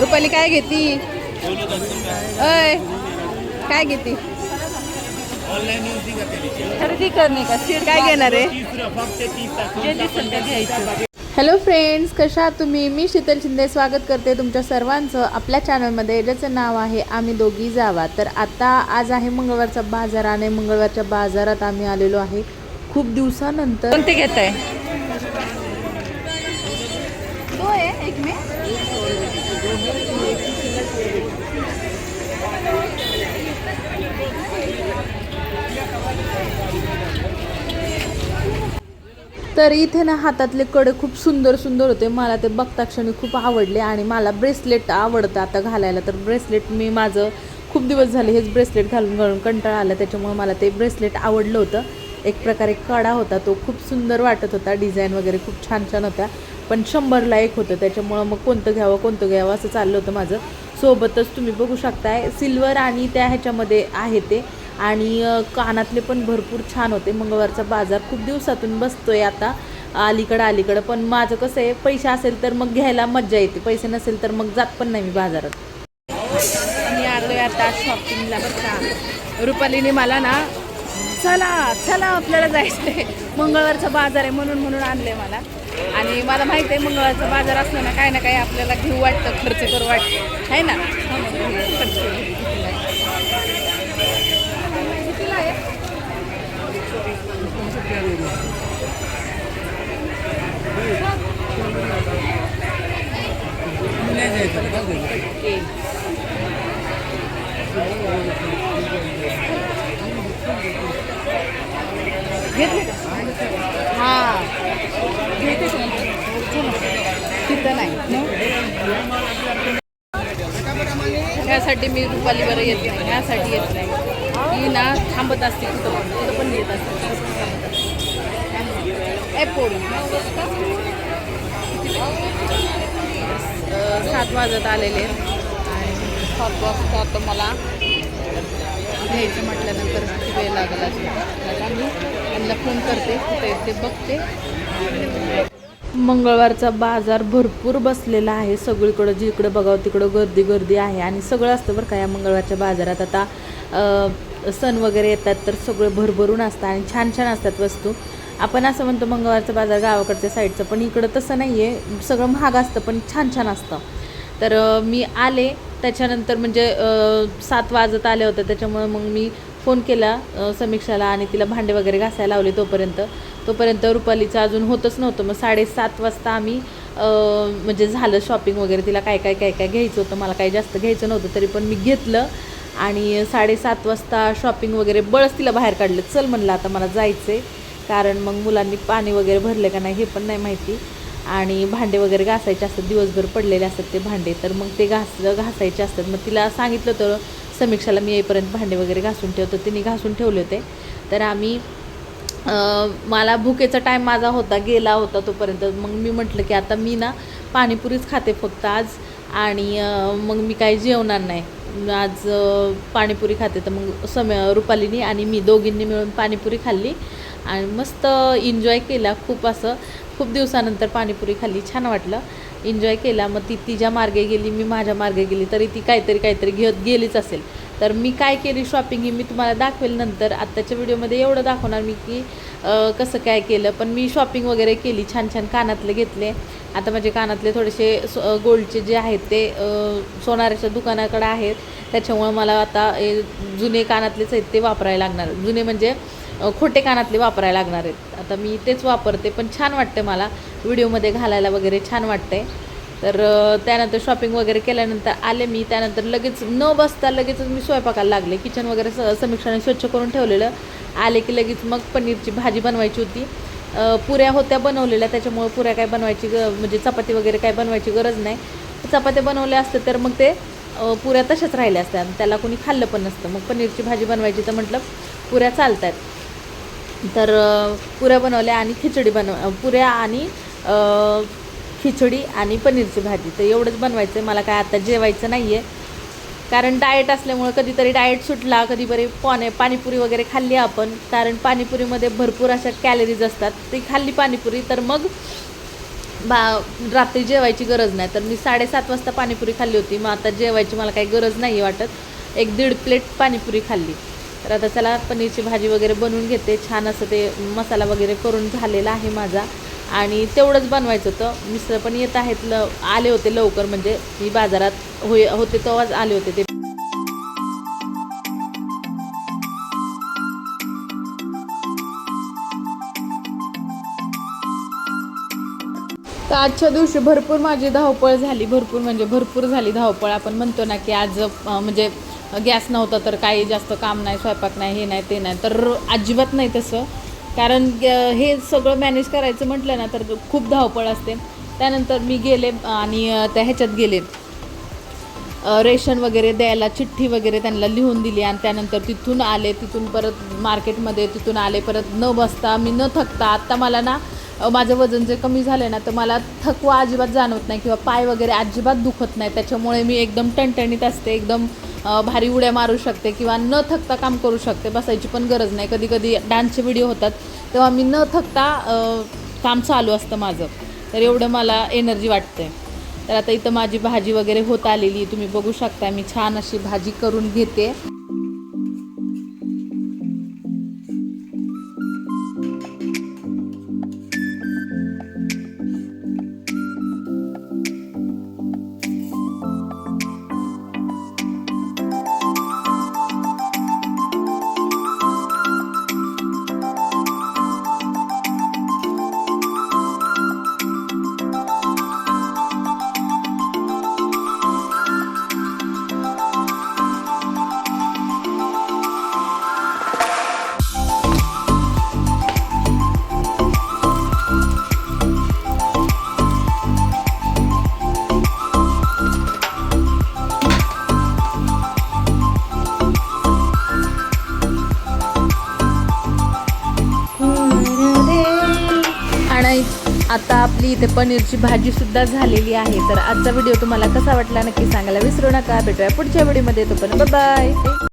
रुपाली काय घेती? अय काय घेती? खरेदी करणे का? सीट काय घेणार आहे? हॅलो फ्रेंड्स कशा आहात तुम्ही? मी शीतल शिंदे स्वागत करते तुमच्या सर्वांचं. आपल्या चॅनलमध्ये ज्याचं नाव आहे आम्ही दोघी जावा. तर आता आज आहे मंगळवारचा बाजार आणि मंगळवारच्या बाजारात आम्ही आलेलो आहे. खूप दिवसानंतर कोणते घेत आहे तो आहे एक मे तर इथे ना हातातले कडे खूप सुंदर सुंदर होते. मला ते बघता क्षणी खूप आवडले आणि मला ब्रेसलेट आवडतं आता घालायला. तर ब्रेसलेट मी माझं खूप दिवस झाले हेच ब्रेसलेट घालून घालून कंटाळा आला. त्याच्यामुळे मला ते ब्रेसलेट आवडलं होतं. एक प्रकारे कडा होता. तो खूप सुंदर वाटत होता. डिझाईन वगैरे खूप छान छान होत्या. पण शंभरला एक होतं. त्याच्यामुळं मग कोणतं घ्यावं कोणतं घ्यावं असं चाललं होतं माझं. सोबतच तुम्ही बघू शकताय सिल्वर आणि त्या ह्याच्यामध्ये आहे ते. आणि कानातले पण भरपूर छान होते. मंगळवारचा बाजार खूप दिवसातून बसतोय आता अलीकडं अलीकडं. पण माझं कसं आहे पैसे असेल तर मग घ्यायला मज्जा येते. पैसे नसेल तर मग जात पण नाही मी बाजारात. मी आलोय आता शॉपिंगला बरं का. रुपालीने मला ना चला चला आपल्याला जायचं आहे मंगळवारचा बाजार आहे म्हणून म्हणून आणले मला. आणि मला माहिती आहे मंगळवारचा बाजार असलं ना काय ना काय आपल्याला घेऊ वाटतं खर्च करू वाटतं. आहे ना? हो, हा मग घेऊया, खर्च करू. कितीला आहे? ओके. घेतले का? हा घेते का? तिथं नाही ह्यासाठी मी रुपाली बरं येत नाही. ह्यासाठी येत नाही. ही ना थांबत असते कुठं पण. कुठं पण येत असते. ए सात वाजत आलेले आणि सात वाजता मला. घ्यायचं म्हटल्यानंतर किती वेळ लागला त्याला मी त्यांना फोन करते. कुठे ते बघते. मंगळवारचा बाजार भरपूर बसलेला आहे सगळीकडं जिकडं बघावं तिकडं गर्दी गर्दी आहे आणि सगळं असतं बरं का या मंगळवारच्या बाजारात. आता सण वगैरे येतात तर सगळं भरभरून असतं आणि छान छान असतात वस्तू. आपण असं म्हणतो मंगळवारचा बाजार गावाकडच्या साईडचं पण इकडं तसं नाही आहे सगळं महाग असतं पण छान छान असतं. तर मी आले त्याच्यानंतर म्हणजे सात वाजत आले होते त्याच्यामुळे मग मी फोन केला समीक्षाला आणि तिला भांडे वगैरे घासायला लावले तोपर्यंत. तोपर्यंत रुपालीचं अजून होतच नव्हतं. मग साडेसात वाजता आम्ही म्हणजे झालं शॉपिंग वगैरे. तिला काय काय काय काय घ्यायचं होतं? मला काही जास्त घ्यायचं नव्हतं. तरी पण मी घेतलं आणि साडेसात वाजता शॉपिंग वगैरे बळच तिला बाहेर काढलं. चल म्हणलं आता मला जायचं आहे कारण मग मुलांनी पाणी वगैरे भरले का नाही हे पण नाही माहिती. आणि भांडे वगैरे घासायचे असतात. दिवसभर पडलेले असतात ते भांडे. तर मग ते घास घासायचे असतात. मग तिला सांगितलं होतं समीक्षाला मी येईपर्यंत भांडे वगैरे घासून ठेवतो. तिने घासून ठेवले होते. तर आम्ही मला भुकेचा टाईम माझा होता गेला होता तोपर्यंत. मग मी म्हटलं की आता मी ना पाणीपुरीच खाते फक्त आज आणि मग मी काही जेवणार नाही. आज पाणीपुरी खाते. तर मग सम रुपालीनी आणि मी दोघींनी मिळून पाणीपुरी खाल्ली आणि मस्त एन्जॉय केला. खूप असं खूप दिवसानंतर पाणीपुरी खाल्ली. छान वाटलं. एन्जॉय केला मग ती तिच्या मार्गे गेली मी माझ्या मार्गे गेली तरी ती काहीतरी काहीतरी घेत गेलीच असेल. तर मी काय केली शॉपिंग ही मी तुम्हाला दाखवेल नंतर. आत्ताच्या व्हिडिओमध्ये एवढं दाखवणार मी की कसं काय केलं. पण मी शॉपिंग वगैरे केली छान छान कानातले घेतले. आता माझे कानातले थोडेसे गोल्डचे जे आहेत ते अं, सोनाराच्या दुकानाकडे आहेत. त्याच्यामुळं मला आता ए, जुने कानातलेच आहेत ते वापरायला लागणार. जुने म्हणजे खोटे कानातले वापरायला लागणार आहेत. आता मी तेच वापरते पण छान वाटते मला. व्हिडिओमध्ये घालायला वगैरे छान वाटते तर त्यानंतर शॉपिंग वगैरे केल्यानंतर आले मी. त्यानंतर लगेच न बसता लगेचच मी स्वयंपाकाला लागले. किचन वगैरे स समीक्षाने स्वच्छ करून ठेवलेलं. आले की लगेच मग पनीरची भाजी बनवायची होती. पुऱ्या होत्या बनवलेल्या. त्याच्यामुळे पुऱ्या काय बनवायची ग म्हणजे चपाती वगैरे काय बनवायची गरज नाही. चपात्या बनवल्या असते तर मग ते पुऱ्या तशाच राहिल्या असत्या. त्याला कोणी खाल्लं पण नसतं. मग पनीरची भाजी बनवायची तर म्हटलं पुऱ्या चालतात तर पुऱ्या बनवल्या आणि खिचडी बनव पुऱ्या आणि खिचडी आणि पनीरची भाजी. तर एवढंच बनवायचं आहे मला काय आता जेवायचं नाही आहे कारण डाएट असल्यामुळं कधीतरी डाएट सुटला कधी बरी पाणी पाणीपुरी वगैरे खाल्ली आपण. कारण पाणीपुरीमध्ये भरपूर अशा कॅलरीज असतात. ती खाल्ली पाणीपुरी तर मग बा रात्री जेवायची गरज नाही. तर मी साडेसात वाजता पाणीपुरी खाल्ली होती. मग आता जेवायची मला काही गरज नाही वाटत. एक दीड प्लेट पाणीपुरी खाल्ली. तर आता चला पनीरची भाजी वगैरे बनवून घेते. छान असं ते मसाला वगैरे करून झालेला आहे माझा. आणि तेवढंच बनवायचं होतं. मिस्टर पण येत आहेत ल आले होते लवकर म्हणजे मी बाजारात होय होते तेव्हाच आले होते ते. तर आजच्या दिवशी भरपूर माझी धावपळ झाली भरपूर म्हणजे भरपूर झाली धावपळ. आपण म्हणतो ना की आज म्हणजे गॅस नव्हता तर काही जास्त काम नाही स्वयंपाक नाही हे नाही ते नाही. तर अजिबात नाही तसं. कारण हे सगळं मॅनेज करायचं म्हटलं ना तर खूप धावपळ असते. त्यानंतर मी गेले आणि त्या ह्याच्यात गेले. रेशन वगैरे द्यायला चिठ्ठी वगैरे त्यांना लिहून दिली आणि त्यानंतर तिथून आले तिथून परत मार्केटमध्ये तिथून आले परत न बसता मी न थकता आत्ता मला ना माझं वजन जे कमी झालं ना तर मला थकवा अजिबात जाणवत नाही किंवा पाय वगैरे अजिबात दुखत नाही. त्याच्यामुळे मी एकदम टणटणीत असते एकदम भारी उड्या मारू शकते किंवा न थकता काम करू शकते बसायची पण गरज नाही. कधी कधी डान्सचे व्हिडिओ होतात तेव्हा मी न थकता काम चालू असतं माझं. तर एवढं मला एनर्जी वाटते. तर आता इथं माझी भाजी वगैरे होत आलेली तुम्ही बघू शकता मी छान अशी भाजी करून घेते. आता आपली इथे पनीरची भाजी सुद्धा झालेली आहे. तर आजचा व्हिडिओ तुम्हाला कसा वाटला नक्की सांगायला विसरू नका. भेटूया पुढच्या व्हिडिओमध्ये तो पण बाय